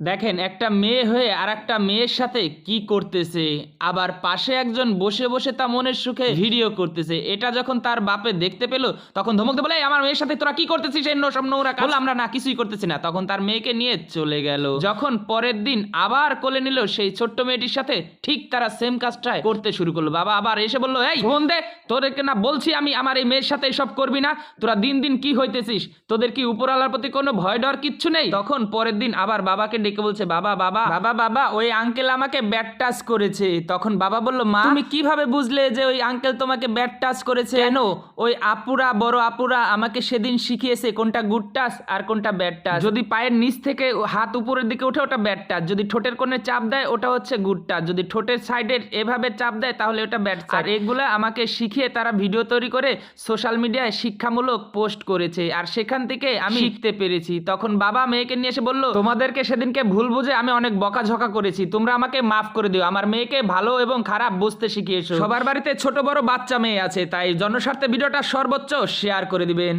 দেখেন একটা মেয়ে হয়ে আর একটা মেয়ের সাথে কি করতেছে আবার পাশে একজন বসে বসে তা মনের সুখে ভিডিও করতেছে। এটা যখন তার বাপে দেখতে পেল তখন ধমক বলে আমার মেয়ের সাথে তোরা কি করতেছিস এই সব নোংরা কাজ?" বলল, আমরা না কিছুই করতেছি না। তখন তার মেয়েকে নিয়ে চলে গেল। যখন পরের দিন আবার কোলে নিল সেই ছোট্ট মেয়েটির সাথে ঠিক তারা সেম কাজটাই করতে শুরু করল। বাবা আবার এসে বলল এই ফোন দে তোদেরকে না বলছি আমি আমার এই মেয়ের সাথে এসব করবি না। তোরা দিন দিন কি হইতেছিস? তোদের কি উপরওয়ালার প্রতি কোনো ভয় ডর কিচ্ছু নেই? তখন পরের দিন আবার বাবাকে ডেকে বলছে বাবা বাবা। বাবা বাবা ওই আঙ্কেল আমাকে ব্যাট টাচ করেছে। তখন বাবা বলল মা তুমি কীভাবে বুঝলে যে ওই আঙ্কেল তোমাকে ব্যাট টাচ করেছে? কেন? ওই আপুরা বড় আপুরা আমাকে সেদিন শিখিয়েছে কোনটা গুড টাচ আর কোনটা ব্যাট টাচ যদি পায়ের নিচ থেকে হাত উপরের দিকে ওঠে ওটা ব্যাট টাচ যদি ঠোঁটের কোণে চাপ দেয় ওটা হচ্ছে গুড টাচ যদি ঠোঁটের সাইডে এভাবে চাপ দেয় তাহলে ওটা ব্যাড টাচ আর এগুলো আমাকে শিখিয়ে তারা ভিডিও তৈরি করে সোশ্যাল মিডিয়ায় শিক্ষামূলক পোস্ট করেছে। আর সেখান থেকে আমি শিখতে পেরেছি। তখন বাবা মেয়েকে নিয়ে এসে বলল তোমাদেরকে সেদিনকে ভুল বুঝে আমি অনেক বকাঝকা করেছি। তোমরা আমাকে মাফ করে দিও। আমার মেয়েকে ভালো এবং খারাপ বুঝতে শিখিয়েছো। সবার বাড়িতে ছোট বড় বাচ্চা মেয়ে আছে, তাই জনস্বার্থে ভিডিওটা সর্বোচ্চ শেয়ার করে দিবেন।